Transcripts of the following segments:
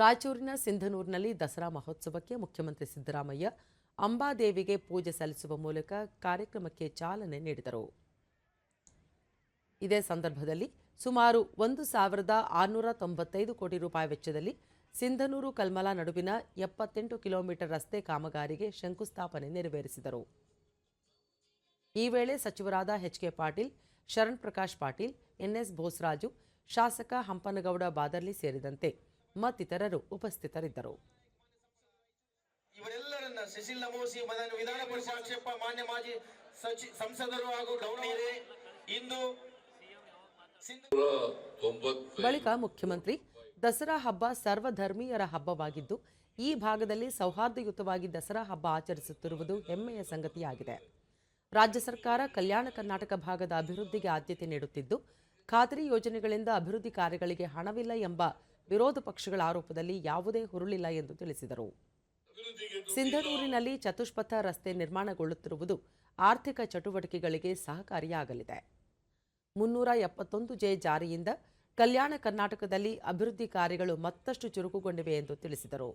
ರಾಯಚೂರಿನ ಸಿಂಧನೂರಿನಲ್ಲಿ ದಸರಾ ಮಹೋತ್ಸವಕ್ಕೆ ಮುಖ್ಯಮಂತ್ರಿ ಸಿದ್ದರಾಮಯ್ಯ ಅಂಬಾದೇವಿಗೆ ಪೂಜೆ ಸಲ್ಲಿಸುವ ಮೂಲಕ ಕಾರ್ಯಕ್ರಮಕ್ಕೆ ಚಾಲನೆ ನೀಡಿದರು. ಇದೇ ಸಂದರ್ಭದಲ್ಲಿ ಸುಮಾರು ಒಂದು ಸಾವಿರದ ಆರುನೂರ ತೊಂಬತ್ತೈದು ಕೋಟಿ ರೂಪಾಯಿ ವೆಚ್ಚದಲ್ಲಿ ಸಿಂಧನೂರು ಕಲ್ಮಲ ನಡುವಿನ ಎಪ್ಪತ್ತೆಂಟು ಕಿಲೋಮೀಟರ್ ರಸ್ತೆ ಕಾಮಗಾರಿಗೆ ಶಂಕುಸ್ಥಾಪನೆ ನೆರವೇರಿಸಿದರು. ಈ ವೇಳೆ ಸಚಿವರಾದ H K Patil, Sharan Prakash Patil N S Bosaraju, ಶಾಸಕ ಹಂಪನಗೌಡ ಬಾದರ್ಲಿ ಸೇರಿದಂತೆ ಮತ್ತಿತರರು ಉಪಸ್ಥಿತರಿದ್ದರು. ಇವರೆಲ್ಲರನ್ನ ಸುಶೀಲ್ ನಮೋಸಿ ವಿಧಾನ ಪರಿಷತ್ ಆಕ್ಷೇಪ ಮಾನ್ಯ ಮಾಜಿ ಸಂಸದರು ಹಾಗೂ ಗೌರವರೇ ಇಂದು ಬಳಿಕ ಮುಖ್ಯಮಂತ್ರಿ ದಸರಾ ಹಬ್ಬ ಸರ್ವಧರ್ಮೀಯರ ಹಬ್ಬವಾಗಿದ್ದು ಈ ಭಾಗದಲ್ಲಿ ಸೌಹಾರ್ದಯುತವಾಗಿ ದಸರಾ ಹಬ್ಬ ಆಚರಿಸುತ್ತಿರುವುದು ಹೆಮ್ಮೆಯ ಸಂಗತಿಯಾಗಿದೆ. ರಾಜ್ಯ ಸರ್ಕಾರ ಕಲ್ಯಾಣ ಕರ್ನಾಟಕ ಭಾಗದ ಅಭಿವೃದ್ಧಿಗೆ ಆದ್ಯತೆ ನೀಡುತ್ತಿದ್ದು ಖಾತರಿ ಯೋಜನೆಗಳಿಂದ ಅಭಿವೃದ್ಧಿ ಕಾರ್ಯಗಳಿಗೆ ಹಣವಿಲ್ಲ ಎಂಬ ವಿರೋಧ ಪಕ್ಷಗಳ ಆರೋಪದಲ್ಲಿ ಯಾವುದೇ ಹುರುಳಿಲ್ಲ ಎಂದು ತಿಳಿಸಿದರು. ಸಿಂಧನೂರಿನಲ್ಲಿ ಚತುಷ್ಪಥ ರಸ್ತೆ ನಿರ್ಮಾಣಗೊಳ್ಳುತ್ತಿರುವುದು ಆರ್ಥಿಕ ಚಟುವಟಿಕೆಗಳಿಗೆ ಸಹಕಾರಿಯಾಗಲಿದೆ. ಮುನ್ನೂರ ಎಪ್ಪತ್ತೊಂದು ಜೆ ಜಾರಿಯಿಂದ ಕಲ್ಯಾಣ ಕರ್ನಾಟಕದಲ್ಲಿ ಅಭಿವೃದ್ಧಿ ಕಾರ್ಯಗಳು ಮತ್ತಷ್ಟು ಚುರುಕುಗೊಂಡಿವೆ ಎಂದು ತಿಳಿಸಿದರು.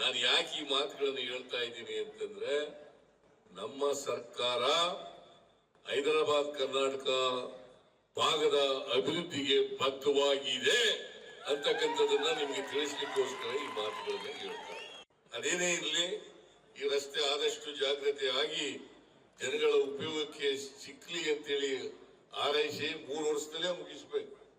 ನಾನು ಯಾಕೆ ಈ ಮಾತುಗಳನ್ನು ಹೇಳ್ತಾ ಇದ್ದೀನಿ ಅಂತಂದ್ರೆ ನಮ್ಮ ಸರ್ಕಾರ ಹೈದರಾಬಾದ್, ಕರ್ನಾಟಕ ಭಾಗದ ಅಭಿವೃದ್ಧಿಗೆ ಬದ್ಧವಾಗಿದೆ ಅಂತಕ್ಕಂಥದ್ದನ್ನ ನಿಮಗೆ ತಿಳಿಸ್ಲಿಕ್ಕೋಸ್ಕರ ಈ ಮಾತುಗಳನ್ನ ಹೇಳ್ತಾರೆ. ಅದೇನೇ ಇರಲಿ, ಈ ರಸ್ತೆ ಆದಷ್ಟು ಜಾಗ್ರತೆ ಆಗಿ ಜನಗಳ ಉಪಯೋಗಕ್ಕೆ ಸಿಕ್ಲಿ ಅಂತೇಳಿ ಆರೈಸಿ ಮೂರು ವರ್ಷದಲ್ಲೇ ಮುಗಿಸ್ಬೇಕು